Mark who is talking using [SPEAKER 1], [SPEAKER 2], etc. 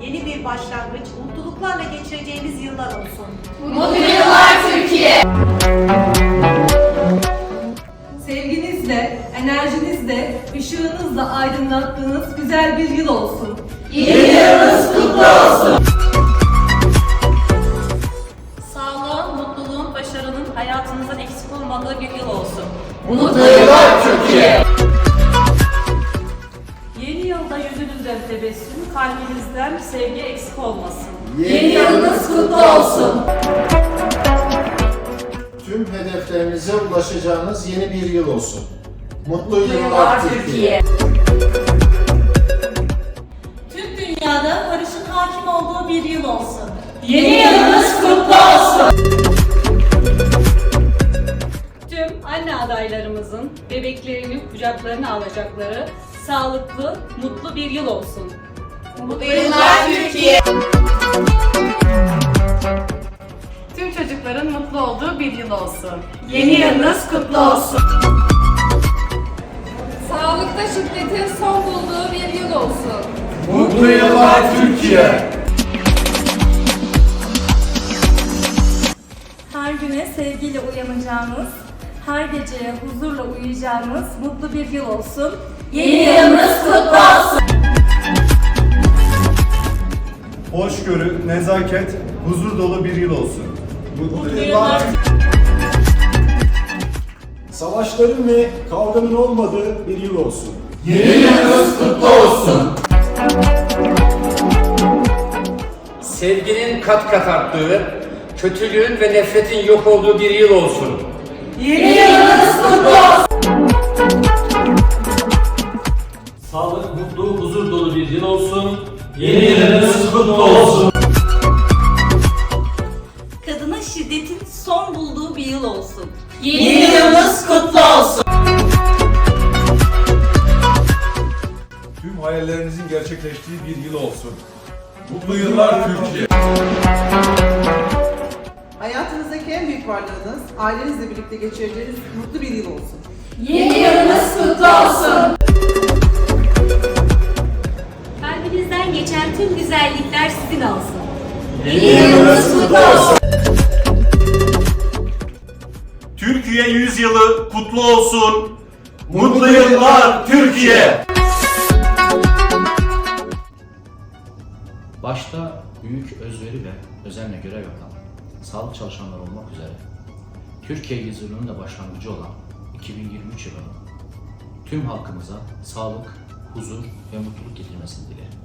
[SPEAKER 1] yeni bir başlangıç, mutluluklarla geçireceğiniz yıllar olsun. Mutlu yıllar Türkiye! Sevginizle, enerjinizle, ışığınızla aydınlattığınız güzel bir yıl olsun. Yeni yılınız kutlu olsun.
[SPEAKER 2] Sağlığın, mutluluğun, başarının hayatınızdan eksik olmadığı bir yıl olsun.
[SPEAKER 3] Mutlu
[SPEAKER 2] yıl. Sevgi eksik olmasın.
[SPEAKER 3] Yeni yılınız kutlu olsun.
[SPEAKER 4] Tüm hedeflerinize ulaşacağınız yeni bir yıl olsun. Mutlu yıllar Türkiye.
[SPEAKER 2] Tüm dünyada barışın hakim olduğu bir yıl olsun.
[SPEAKER 3] Yeni yılınız kutlu olsun.
[SPEAKER 2] Tüm anne adaylarımızın bebeklerini kucaklarına alacakları sağlıklı, mutlu bir yıl olsun.
[SPEAKER 3] Mutlu yıllar Türkiye.
[SPEAKER 2] Tüm çocukların mutlu olduğu bir yıl olsun. Yeni yılınız kutlu olsun.
[SPEAKER 5] Sağlıkta şiddetin son bulduğu bir yıl olsun.
[SPEAKER 4] Mutlu yıllar Türkiye.
[SPEAKER 6] Her güne sevgiyle uyanacağınız, her geceye huzurla uyuyacağınız mutlu bir yıl olsun.
[SPEAKER 3] Yeni yılınız kutlu olsun.
[SPEAKER 7] Hoşgörü, nezaket, huzur dolu bir yıl olsun.
[SPEAKER 2] Mutlu yıllar.
[SPEAKER 8] Savaşların ve kavganın olmadığı bir yıl olsun.
[SPEAKER 3] Yeni yılınız kutlu olsun.
[SPEAKER 9] Sevginin kat kat arttığı, kötülüğün ve nefretin yok olduğu bir yıl olsun.
[SPEAKER 3] Yeni yılınız kutlu olsun.
[SPEAKER 10] Sağlık, mutlu, huzur dolu bir yıl olsun. Yeni yılınız kutlu olsun.
[SPEAKER 6] Kadına şiddetin son bulduğu bir yıl olsun.
[SPEAKER 3] Yeni yılınız kutlu olsun.
[SPEAKER 7] Tüm hayallerinizin gerçekleştiği bir yıl olsun. Mutlu yıllar Türkiye.
[SPEAKER 11] Hayatınızdaki en büyük varlığınız, ailenizle birlikte geçireceğiniz mutlu bir yıl olsun.
[SPEAKER 3] Yeni yılınız kutlu olsun. Yılınız kutlu olsun.
[SPEAKER 7] Türkiye yüzyılı kutlu olsun. Mutlu yıllar Türkiye.
[SPEAKER 12] Başta büyük özveri ve özenle görev yapan sağlık çalışanları olmak üzere Türkiye yüzyılının da başlangıcı olan 2023 yılının tüm halkımıza sağlık, huzur ve mutluluk getirmesini dilerim.